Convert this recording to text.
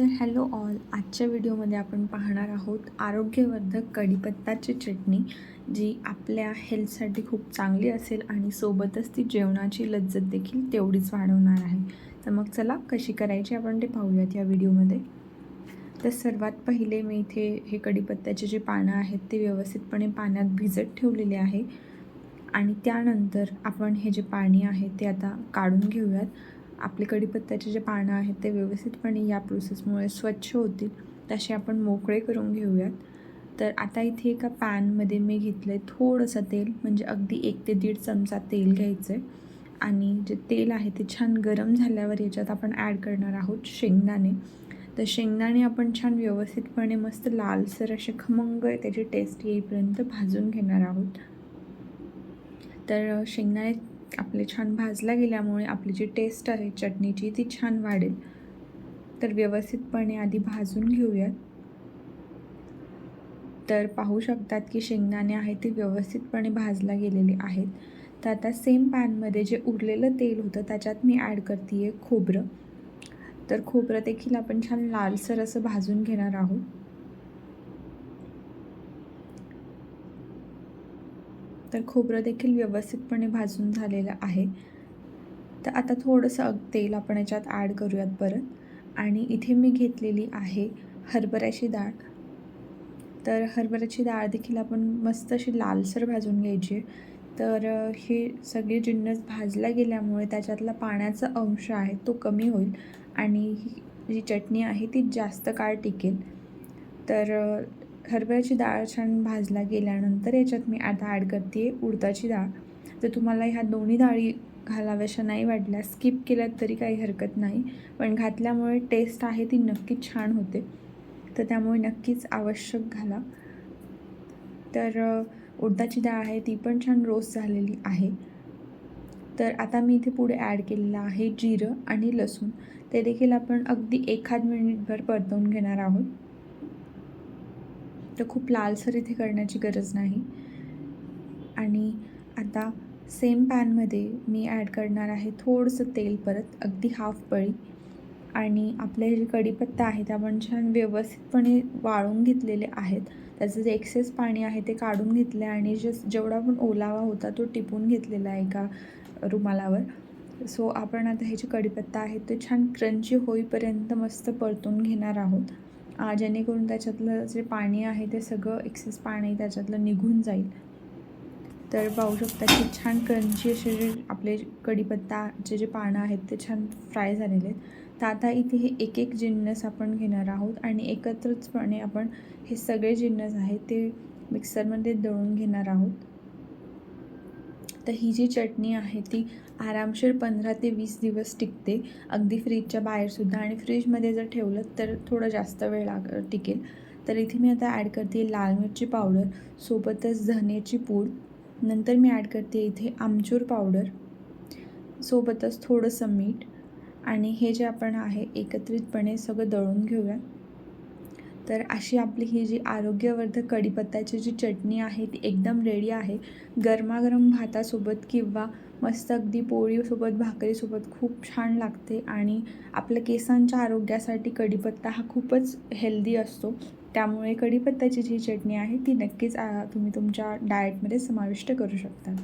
तर hello all आजच्या व्हिडिओमध्ये आपण पाहणार आहोत आरोग्यवर्धक कढीपत्ताची चटणी जी आपल्या हेल्थसाठी खूप चांगली असेल आणि सोबतच ती जेवणाची लज्जत देखील तेवढीच वाढवणार आहे. तर मग चला कशी करायची आपण ते पाहूयात या व्हिडिओमध्ये. तर सर्वात पहिले मी इथे हे कढीपत्त्याचे जे पानं आहेत ते व्यवस्थितपणे पाण्यात भिजत ठेवलेले आहे. आणि त्यानंतर आपण हे जे पाणी आहे ते आता काढून घेऊयात. आपले कढीपत्त्याचे जे पानं आहेत ते व्यवस्थितपणे या प्रोसेसमुळे स्वच्छ होतील तसे आपण मोकळे करून घेऊयात. तर आता इथे एका पॅनमध्ये मी घेतलं आहे थोडंसं तेल म्हणजे अगदी एक ते दीड चमचा तेल घ्यायचं आहे आणि जे तेल आहे ते छान गरम झाल्यावर याच्यात आपण ॲड करणार आहोत शेंगदाणे. तर शेंगदाणे आपण छान व्यवस्थितपणे मस्त लालसर असे खमंग त्याची टेस्ट येईपर्यंत भाजून घेणार आहोत. तर शेंगदाणे आपले छान भाजल्या गेल्यामुळे आपली जी टेस्ट आहे चटणीची ती छान वाढेल. तर व्यवस्थितपणे आधी भाजून घेऊयात. तर पाहू शकतात की शेंगदाणे आहे ते व्यवस्थितपणे भाजला गेलेले आहेत. तर आता सेम पॅनमध्ये जे उरलेलं तेल होतं त्याच्यात मी ॲड करते आहे खोबरं. तर खोबरं देखील आपण छान लालसर असं भाजून घेणार आहोत. तर खोबरं देखील व्यवस्थितपणे भाजून झालेलं आहे. तर आता थोडंसं तेल आपण याच्यात ॲड करूयात परत. आणि इथे मी घेतलेली आहे हरभऱ्याची डाळ. तर हरभऱ्याची डाळ देखील आपण मस्त अशी लालसर भाजून घ्यायची तर हे सगळे जिन्नस भाजल्या गेल्यामुळे त्याच्यातला पाण्याचा अंश आहे तो कमी होईल. आणि ही जी चटणी आहे ती जास्त काळ टिकेल. तर हरभऱ्याची डाळ छान भाजला गेल्यानंतर याच्यात मी आता ॲड करते आहे उडदाची डाळ. तर तुम्हाला ह्या दोन्ही डाळी घालाव्याशा नाही वाटल्या स्किप केल्यात तरी काही हरकत नाही. पण घातल्यामुळे टेस्ट आहे ती नक्कीच छान होते. तर त्यामुळे नक्कीच आवश्यक घाला. तर उडदाची डाळ आहे ती पण छान रोस्ट झालेली आहे. तर आता मी इथे पुढे ॲड केलेलं आहे जिरं आणि लसूण. ते देखील आपण अगदी एखाद मिनिटभर परतवून घेणार आहोत. तर खूप लालसर इथे करण्याची गरज नाही. आणि आता सेम पॅनमध्ये मी ॲड करणार आहे थोडंसं तेल परत अगदी हाफ पळी. आणि आपले जे कढीपत्ता आहे ते आपण छान व्यवस्थितपणे वाळून घेतलेले आहेत. त्याचं जे एक्सेस पाणी आहे ते काढून घेतले आणि जे जेवढा पण ओलावा होता तो टिपून घेतलेला आहे एका रुमालावर. सो आपण आता हे जे कढीपत्ता आहे ते छान क्रंची होईपर्यंत मस्त परतून घेणार आहोत. जेणेकरून त्याच्यातलं जे पाणी आहे ते सगळं एक्सेस पाणी त्याच्यातलं निघून जाईल. तर पाहू शकता की छान क्रंची असे जे आपले कढीपत्ताचे जे पानं आहेत ते छान फ्राय झालेले आहेत. तर आता इथे हे एक एक जिन्नस आपण घेणार आहोत आणि एकत्रचपणे आपण हे सगळे जिन्नस आहेत ते मिक्सरमध्ये दळून घेणार आहोत. तर ही जी चटणी आहे ती आरामशीर पंधरा ते वीस दिवस टिकते. अगदी फ्रीजच्या बाहेरसुद्धा आणि फ्रीजमध्ये जर ठेवलं तर थोडं जास्त वेळ लाग टिकेल. तर इथे मी आता ॲड करते लाल मिरची पावडर सोबतच धनेची पूड. नंतर मी ॲड करते इथे आमचूर पावडर सोबतच थोडंसं मीठ आणि हे जे आपण आहे एकत्रितपणे सगळं दळून घेऊया. तर अशी आपली ही जी आरोग्यवर्धक कढीपत्त्याची जी चटणी आहे ती एकदम रेडी आहे. गरमागरम भातासोबत किंवा मस्त अगदी पोळीसोबत भाकरीसोबत खूप छान लागते आणि आपल्या केसांच्या आरोग्यासाठी कढीपत्ता हा खूपच हेल्दी असतो. त्यामुळे कढीपत्त्याची जी चटणी आहे ती नक्कीच तुम्ही तुमच्या डाएटमध्ये समाविष्ट करू शकतात.